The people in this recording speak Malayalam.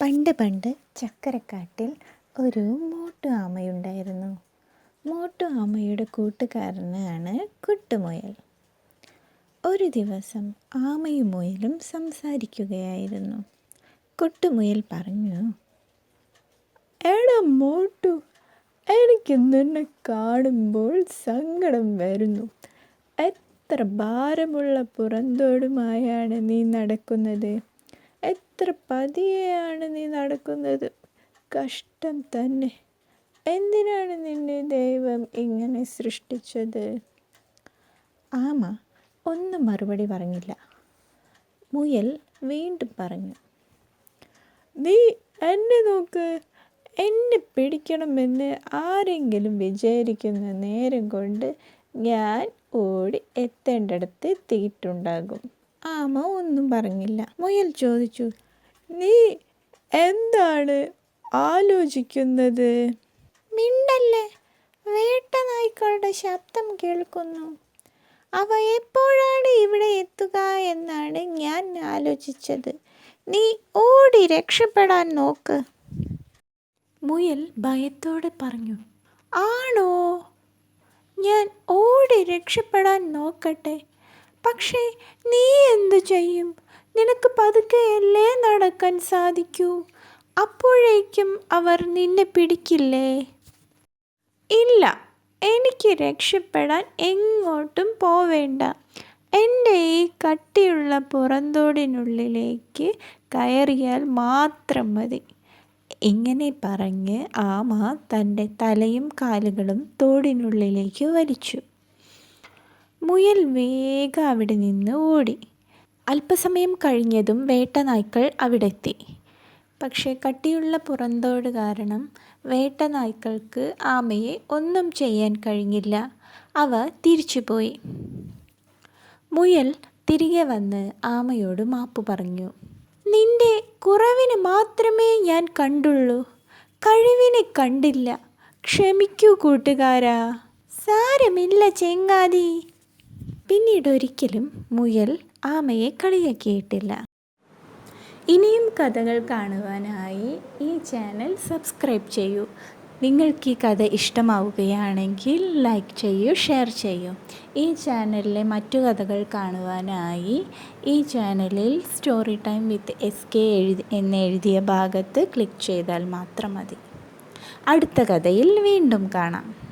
പണ്ട് പണ്ട് ചക്കരക്കാട്ടിൽ ഒരു മോട്ടു ആമയുണ്ടായിരുന്നു. മോട്ടു ആമയുടെ കൂട്ടുകാരനാണ് കുട്ടുമുയൽ. ഒരു ദിവസം ആമയും മുയലും സംസാരിക്കുകയായിരുന്നു. കുട്ടുമുയൽ പറഞ്ഞു എടാ മോട്ടു എനിക്ക് നിന്നെ കാണുമ്പോൾ സങ്കടം വരുന്നു. എത്ര ഭാരമുള്ള പുറന്തോടുമായാണ് നീ നടക്കുന്നത്? എത്ര പതിയെയാണ് നീ നടക്കുന്നത്. കഷ്ടം തന്നെ. എന്തിനാണ് നിന്നെ ദൈവം ഇങ്ങനെ സൃഷ്ടിച്ചത്? ആമ ഒന്നും മറുപടി പറഞ്ഞില്ല. മുയൽ വീണ്ടും പറഞ്ഞു നീ എന്നെ നോക്ക്. എന്നെ പിടിക്കണമെന്ന് ആരെങ്കിലും വിചാരിക്കുന്ന നേരം കൊണ്ട് ഞാൻ ഓടി എത്തേണ്ടടുത്ത് എത്തിയിട്ടുണ്ടാകും. ആമ ഒന്നും പറഞ്ഞില്ല. മുയൽ ചോദിച്ചു നീ എന്താണ് ആലോചിക്കുന്നത്? മിണ്ടല്ലേ? വേട്ട നായ്ക്കളുടെ ശബ്ദം കേൾക്കുന്നു. അവ എപ്പോഴാണ് ഇവിടെ എത്തുക എന്നാണ് ഞാൻ ആലോചിച്ചത്. നീ ഓടി രക്ഷപ്പെടാൻ നോക്ക്. മുയൽ ഭയത്തോടെ പറഞ്ഞു ആണോ? ഞാൻ ഓടി രക്ഷപ്പെടാൻ നോക്കട്ടെ. പക്ഷേ നീ എന്തു ചെയ്യും? നിനക്ക് പതുക്കെയല്ലേ നടക്കാൻ സാധിക്കൂ? അപ്പോഴേക്കും അവർ നിന്നെ പിടിക്കില്ലേ? ഇല്ല എനിക്ക് രക്ഷപ്പെടാൻ എങ്ങോട്ടും പോവേണ്ട. എന്റെ ഈ കട്ടിയുള്ള പുറന്തോടിനുള്ളിലേക്ക് കയറിയാൽ മാത്രം മതി. ഇങ്ങനെ പറഞ്ഞ് ആമ തന്റെ തലയും കാലുകളും തോടിനുള്ളിലേക്ക് വലിച്ചു. മുയൽ വേഗം അവിടെ നിന്ന് ഓടി. അല്പസമയം കഴിഞ്ഞതും വേട്ടനായ്ക്കൾ അവിടെ എത്തി പക്ഷേ കട്ടിയുള്ള പുറന്തോട് കാരണം വേട്ടനായ്ക്കൾക്ക് ആമയെ ഒന്നും ചെയ്യാൻ കഴിഞ്ഞില്ല. അവ തിരിച്ചുപോയി. മുയൽ തിരികെ വന്ന് ആമയോട് മാപ്പ് പറഞ്ഞു. നിന്റെ കുറവിന് മാത്രമേ ഞാൻ കണ്ടുള്ളൂ. കഴിവിനെ കണ്ടില്ല. ക്ഷമിക്കൂ കൂട്ടുകാരാ. സാരമില്ല ചെങ്ങാതി. പിന്നീട് ഒരിക്കലും മുയൽ ആമയെ കളിയാക്കിയിട്ടില്ല. ഇനിയും കഥകൾ കാണുവാനായി ഈ ചാനൽ സബ്സ്ക്രൈബ് ചെയ്യൂ. നിങ്ങൾക്ക് ഈ കഥ ഇഷ്ടമാവുകയാണെങ്കിൽ ലൈക്ക് ചെയ്യൂ ഷെയർ ചെയ്യൂ. ഈ ചാനലിലെ മറ്റു കഥകൾ കാണുവാനായി ഈ ചാനലിൽ story time with S K എഴുതി എന്നെഴുതിയ ഭാഗത്ത് ക്ലിക്ക് ചെയ്താൽ മാത്രം മതി. അടുത്ത കഥയിൽ വീണ്ടും കാണാം.